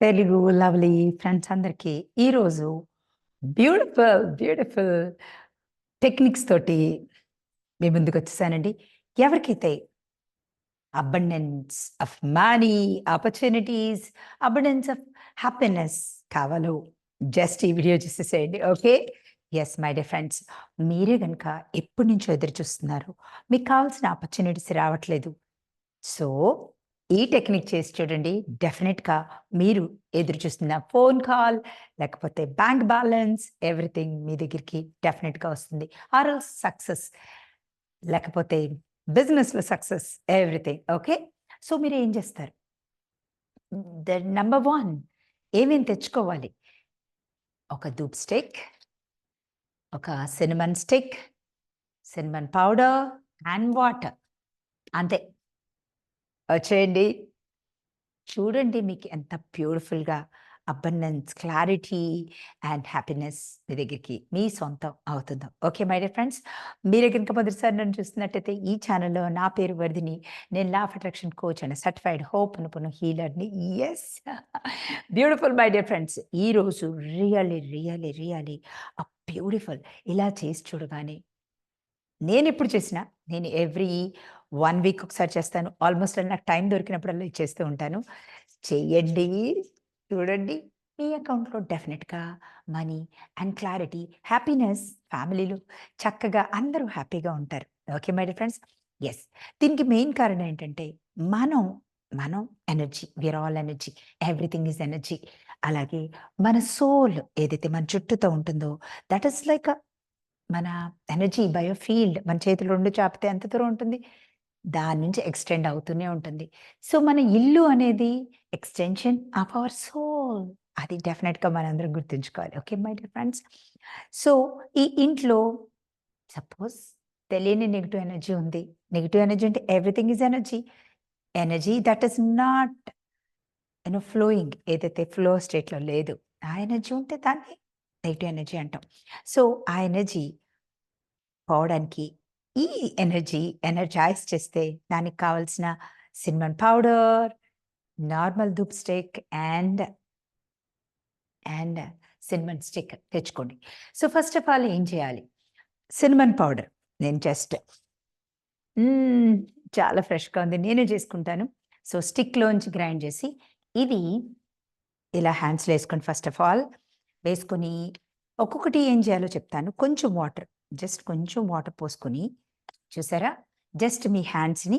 Telugu lovely friends అందరికీ ఈరోజు beautiful beautiful techniques తోటి మీ ముందుకు వచ్చేసానండి. ఎవరికైతే abundance of money opportunities abundance of happiness కావాలో జస్ట్ ఈ వీడియో చూసేసేయండి. Okay? Yes my dear friends మీరే కనుక ఎప్పటి నుంచో ఎదురు చూస్తున్నారు. మీకు కావాల్సిన ఆపర్చునిటీస్ రావట్లేదు. సో ఈ టెక్నిక్ చేసి చూడండి డెఫినెట్గా మీరు ఎదురు చూస్తున్న ఫోన్ కాల్ లేకపోతే బ్యాంక్ బ్యాలెన్స్ ఎవ్రీథింగ్ మీ దగ్గరికి డెఫినెట్గా వస్తుంది. ఆర్ సక్సెస్ లేకపోతే బిజినెస్లో సక్సెస్ ఎవ్రీథింగ్ ఓకే? సో మీరు ఏం చేస్తారు? ద నెంబర్ వన్ ఏమేమి తెచ్చుకోవాలి? ఒక దూప్ స్టిక్ ఒక cinnamon stick cinnamon powder and water. అంతే. వచ్చేయండి చూడండి మీకు ఎంత బ్యూటిఫుల్గా అబండెన్స్ క్లారిటీ అండ్ హ్యాపీనెస్ మీ దగ్గరికి మీ సొంతం అవుతుందో. ఓకే మై డియర్ ఫ్రెండ్స్ మీరు కనుక మొదటిసారి నన్ను చూస్తున్నట్టయితే ఈ ఛానల్లో నా పేరు వర్ధిని నేను law of attraction coach and certified hope అనుకున్న హీలర్ని. Yes beautiful my dear friends ఈరోజు really really really a beautiful ఇలా చేసి చూడగానే నేను ఎప్పుడు చేసిన నేను ఎవ్రీ వన్ వీక్ ఒకసారి చేస్తాను. ఆల్మోస్ట్ నాకు టైం దొరికినప్పుడల్లా చేస్తూ ఉంటాను. చెయ్యండి చూడండి. మీ అకౌంట్లో డెఫినెట్గా మనీ అండ్ క్లారిటీ హ్యాపీనెస్ ఫ్యామిలీలు చక్కగా అందరూ హ్యాపీగా ఉంటారు. Okay my friends? ఎస్ దీనికి మెయిన్ కారణం ఏంటంటే మనం మనం energy we're all energy. Everything is energy. అలాగే మన సోల్ ఏదైతే మన చుట్టూతో ఉంటుందో దట్ ఈస్ లైక్ మన ఎనర్జీ బయో ఫీల్డ్ మన చేతిలో రెండు చాపితే ఎంత దూరం ఉంటుంది? దాని నుంచి ఎక్స్టెండ్ అవుతూనే ఉంటుంది. సో మన ఇల్లు అనేది ఎక్స్టెన్షన్ ఆఫ్ అవర్ సోల్. అది డెఫినెట్గా మనందరం గుర్తుంచుకోవాలి. Okay my dear friends? So ఈ ఇంట్లో సపోజ్ తెలియని నెగిటివ్ ఎనర్జీ ఉంది. నెగిటివ్ ఎనర్జీ అంటే everything is energy. Energy that is not you know flowing. ఏదైతే ఫ్లో స్టేట్లో లేదు ఆ ఎనర్జీ ఉంటే దాన్ని నెగిటివ్ ఎనర్జీ అంటాం. సో ఆ ఎనర్జీ పోవడానికి ఈ ఎనర్జీ ఎనర్జైజ్ చేస్తే దానికి కావాల్సిన cinnamon powder normal dhoop stick and and cinnamon stick తెచ్చుకోండి. సో ఫస్ట్ ఆఫ్ ఆల్ ఏం చేయాలి? Cinnamon powder. నేను జస్ట్ చాలా ఫ్రెష్గా ఉంది. నేనే చేసుకుంటాను. సో స్టిక్లోంచి గ్రైండ్ చేసి ఇది ఇలా హ్యాండ్స్లో వేసుకోండి ఫస్ట్ ఆఫ్ ఆల్ వేసుకొని ఒక్కొక్కటి ఏం చేయాలో చెప్తాను. కొంచెం వాటర్ జస్ట్ కొంచెం వాటర్ పోసుకొని చూసారా? జస్ట్ మీ హ్యాండ్స్ని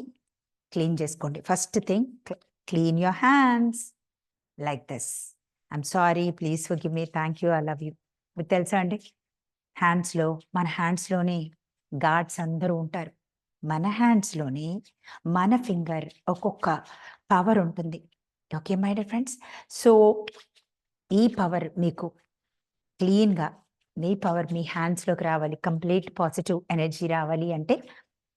క్లీన్ చేసుకోండి. First thing clean your hands like this I'm sorry please forgive me thank you I love you మీకు తెలుసా అండి? హ్యాండ్స్లో మన హ్యాండ్స్లోనే గాడ్స్ అందరూ ఉంటారు. మన హ్యాండ్స్లోని మన ఫింగర్ ఒక్కొక్క పవర్ ఉంటుంది. Okay my dear friends so ఈ పవర్ మీకు క్లీన్గా మీ పవర్ మీ హ్యాండ్స్లోకి రావాలి. కంప్లీట్ పాజిటివ్ ఎనర్జీ రావాలి అంటే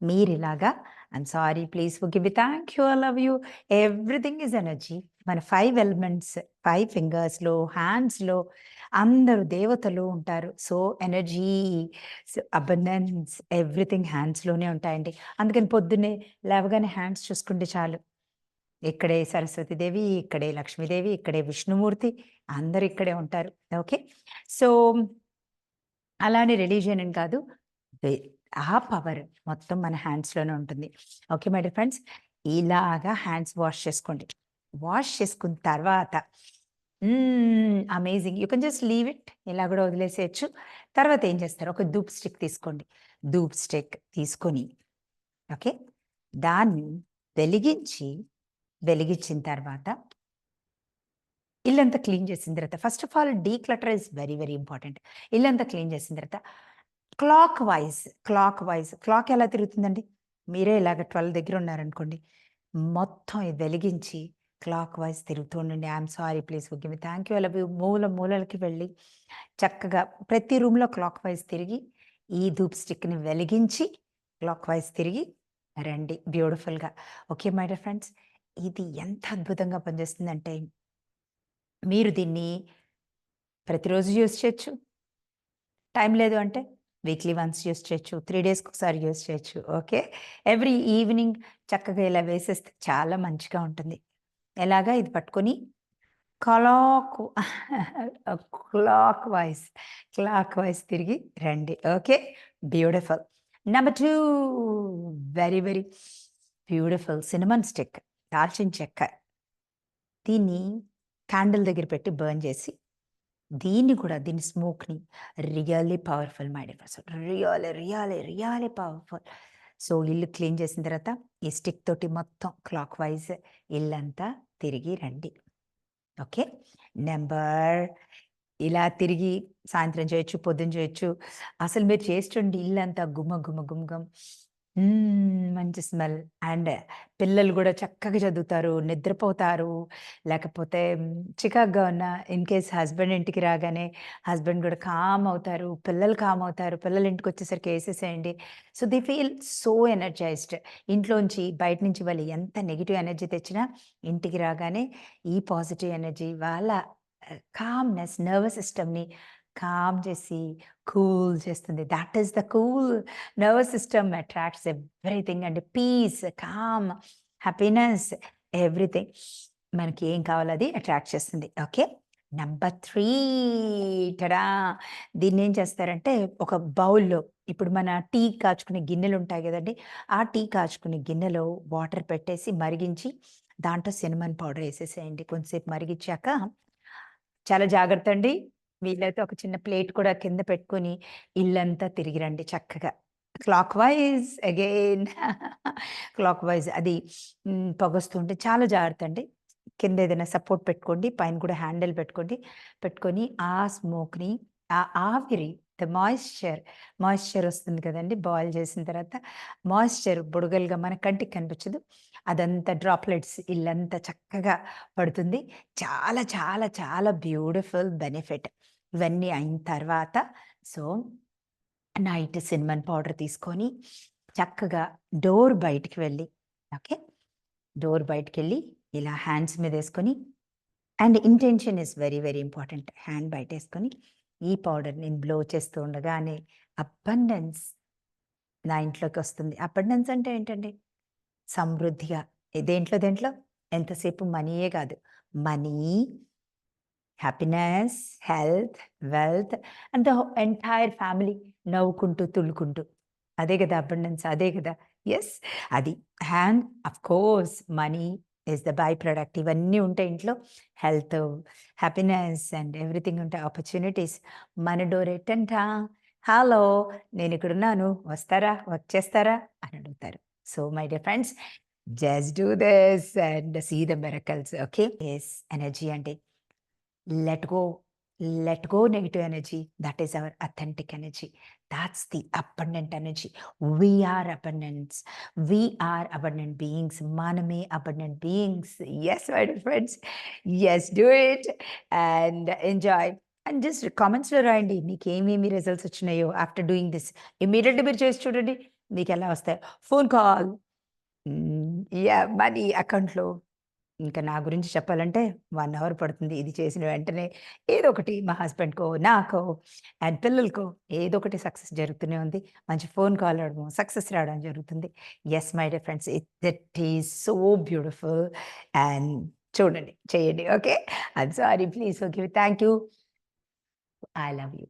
మీరు ఇలాగా I'm sorry please forgive thank you I love you everything is energy మన ఫైవ్ ఎలిమెంట్స్ ఫైవ్ ఫింగర్స్లో హ్యాండ్స్లో అందరూ దేవతలు ఉంటారు. సో ఎనర్జీ అబండెన్స్ ఎవ్రీథింగ్ హ్యాండ్స్లోనే ఉంటాయండి. అందుకని పొద్దున్నే లేవగానే హ్యాండ్స్ చూసుకుంటే చాలు. ఇక్కడే సరస్వతీదేవి ఇక్కడే లక్ష్మీదేవి ఇక్కడే విష్ణుమూర్తి అందరు ఇక్కడే ఉంటారు. ఓకే సో అలానే రిలీజియన్ అని కాదు. ఆ పవర్ మొత్తం మన హ్యాండ్స్లోనే ఉంటుంది. Okay my dear friends? ఇలాగా హ్యాండ్స్ వాష్ చేసుకోండి. వాష్ చేసుకున్న తర్వాత amazing. You can just leave it. ఇలా కూడా వదిలేసేయచ్చు. తర్వాత ఏం చేస్తారు? ఒక దూప్ స్టిక్ తీసుకోండి. దూప్ స్టిక్ తీసుకొని ఓకే? దాన్ని వెలిగించి వెలిగించిన తర్వాత ఇల్లంతా క్లీన్ చేసిన తర్వాత first of all declutter is very very important. ఇల్లంతా క్లీన్ చేసిన తర్వాత clockwise clockwise clock ఎలా తిరుగుతుందండి? మీరే ఇలాగ ట్వెల్వ్ దగ్గర ఉన్నారనుకోండి మొత్తం ఇది వెలిగించి clockwise తిరుగుతుండండి I'm sorry please okay me. Thank you అలా మూల మూలలకి వెళ్ళి చక్కగా ప్రతి రూమ్లో క్లాక్ వైజ్ తిరిగి ఈ ధూప్ స్టిక్ని వెలిగించి క్లాక్ వైజ్ తిరిగి రండి. బ్యూటిఫుల్గా. ఓకే మై డియర్ ఫ్రెండ్స్ ఇది ఎంత అద్భుతంగా పనిచేస్తుందంటే మీరు దీన్ని ప్రతిరోజు యూస్ చేయొచ్చు. టైం లేదు అంటే వీక్లీ వన్స్ యూస్ చేయొచ్చు త్రీ డేస్కి ఒకసారి యూస్ చేయొచ్చు ఓకే? ఎవ్రీ ఈవినింగ్ చక్కగా ఇలా వేసేస్తే చాలా మంచిగా ఉంటుంది. ఎలాగా? ఇది పట్టుకొని clock clockwise clockwise తిరిగి రండి okay? Beautiful. Number two very very beautiful cinnamon stick దాల్చిన చెక్క. దీన్ని క్యాండిల్ దగ్గర పెట్టి బర్న్ చేసి దీన్ని కూడా దీని స్మోక్ని really powerful my difference really really really powerful. So ఇల్లు క్లీన్ చేసిన తర్వాత ఈ స్టిక్ తోటి మొత్తం క్లాక్ వైజ్ ఇల్లంతా తిరిగి రండి. ఓకే? నెంబర్ ఇలా తిరిగి సాయంత్రం చేయొచ్చు పొద్దున చేయొచ్చు. అసలు మీరు చేస్తుండి ఇల్లంతా గుమ్మ గుమ్మ గుమ్మ మంచి స్మెల్. అండ్ పిల్లలు కూడా చక్కగా చదువుతారు నిద్రపోతారు. లేకపోతే మ్, చికాగ్గా ఉన్న ఇన్ కేస్ హస్బెండ్ ఇంటికి రాగానే హస్బెండ్ కూడా కామ్ అవుతారు పిల్లలు కామ్ అవుతారు పిల్లలు ఇంటికి వచ్చేసరికి వేసేసేయండి so the feel so energized. ఇంట్లోంచి బయట నుంచి వాళ్ళు ఎంత నెగిటివ్ ఎనర్జీ తెచ్చినా ఇంటికి రాగానే ఈ పాజిటివ్ ఎనర్జీ వాళ్ళ కామ్నెస్ నర్వస్ సిస్టమ్ని కామ్ చేసి కూల్ చేస్తుంది. That is the cool nervous system attracts everything and peace calm happiness everything మనకి ఏం కావాలో అది అట్రాక్ట్ చేస్తుంది. ఓకే నెంబర్ త్రీ టడా దీన్ని ఏం చేస్తారంటే ఒక బౌల్లో ఇప్పుడు మన టీ కాచుకునే గిన్నెలు ఉంటాయి కదండి. ఆ టీ కాచుకునే గిన్నెలో వాటర్ పెట్టేసి మరిగించి దాంట్లో సినిమన్ పౌడర్ వేసేసేయండి. కొంతసేపు మరిగించాక చాలా జాగ్రత్త అండి. వీళ్ళైతే ఒక చిన్న ప్లేట్ కూడా కింద పెట్టుకొని ఇల్లంతా తిరిగి రండి చక్కగా. Clockwise again clockwise అది పొగస్తుంటే చాలా జాగ్రత్త అండి. కింద ఏదైనా సపోర్ట్ పెట్టుకోండి పైన కూడా హ్యాండిల్ పెట్టుకోండి. పెట్టుకొని ఆ స్మోక్ని ఆ ఆవిరి ద మాయిశ్చర్ మాయిశ్చర్ వస్తుంది కదండి బాయిల్ చేసిన తర్వాత మాయిశ్చర్ బుడగలుగా మన కంటికి కనిపించదు. అదంతా డ్రాప్లెట్స్ ఇల్లంతా చక్కగా పడుతుంది. చాలా చాలా చాలా బ్యూటిఫుల్ బెనిఫిట్ ఇవన్నీ అయిన తర్వాత సో నైట్ సినిమన్ పౌడర్ తీసుకొని చక్కగా డోర్ బయటికి వెళ్ళి ఓకే? డోర్ బయటికి వెళ్ళి ఇలా హ్యాండ్స్ మీద వేసుకొని and intention is very very important. Hand బయట వేసుకొని ఈ పౌడర్ నేను బ్లో చేస్తూ ఉండగానే అబండెన్స్ నా ఇంట్లోకి వస్తుంది. అబండెన్స్ అంటే ఏంటండి? సమృద్ధిగా. దేంట్లో దేంట్లో? ఎంతసేపు మనీయే కాదు. Money happiness health wealth and the entire family నవ్వుకుంటూ తుళ్ళుకుంటూ అదే కదా అబండెన్స్ అదే కదా. ఎస్ అది. And of course money is the byproduct ఇవన్నీ ఉంటాయి ఇంట్లో. హెల్త్ హ్యాపీనెస్ అండ్ ఎవ్రీథింగ్ ఉంటాయి. ఆపర్చునిటీస్ మన డోర్ ఎట్టంటా హలో నేను ఇక్కడ ఉన్నాను. వస్తారా? చేస్తారా అని అడుగుతారు. So my dear friends just do this and see the miracles okay yes energy అంటే. Let go let go negative energy that is our authentic energy that's the abundant energy we are abundance we are abundant beings maname abundant beings yes my dear friends yes do it and enjoy and just కామెంట్స్లో రాయండి మీకు ఏమేమి results వచ్చినాయో after doing this immediately మీరు చేసి చూడండి మీకు ఎలా వస్తాయి ఫోన్ కాల్ యా మనీ అకౌంట్లో ఇంకా నా గురించి చెప్పాలంటే వన్ అవర్ పడుతుంది. ఇది చేసిన వెంటనే ఏదో ఒకటి మా హస్బెండ్కో నాకో అండ్ పిల్లలకో ఏదో ఒకటి సక్సెస్ జరుగుతూనే ఉంది. మంచి ఫోన్ కాల్ అవడము సక్సెస్ రావడం జరుగుతుంది. Yes my dear friends it that is so beautiful and చూడండి చేయండి okay? I'm sorry please okay thank you I love you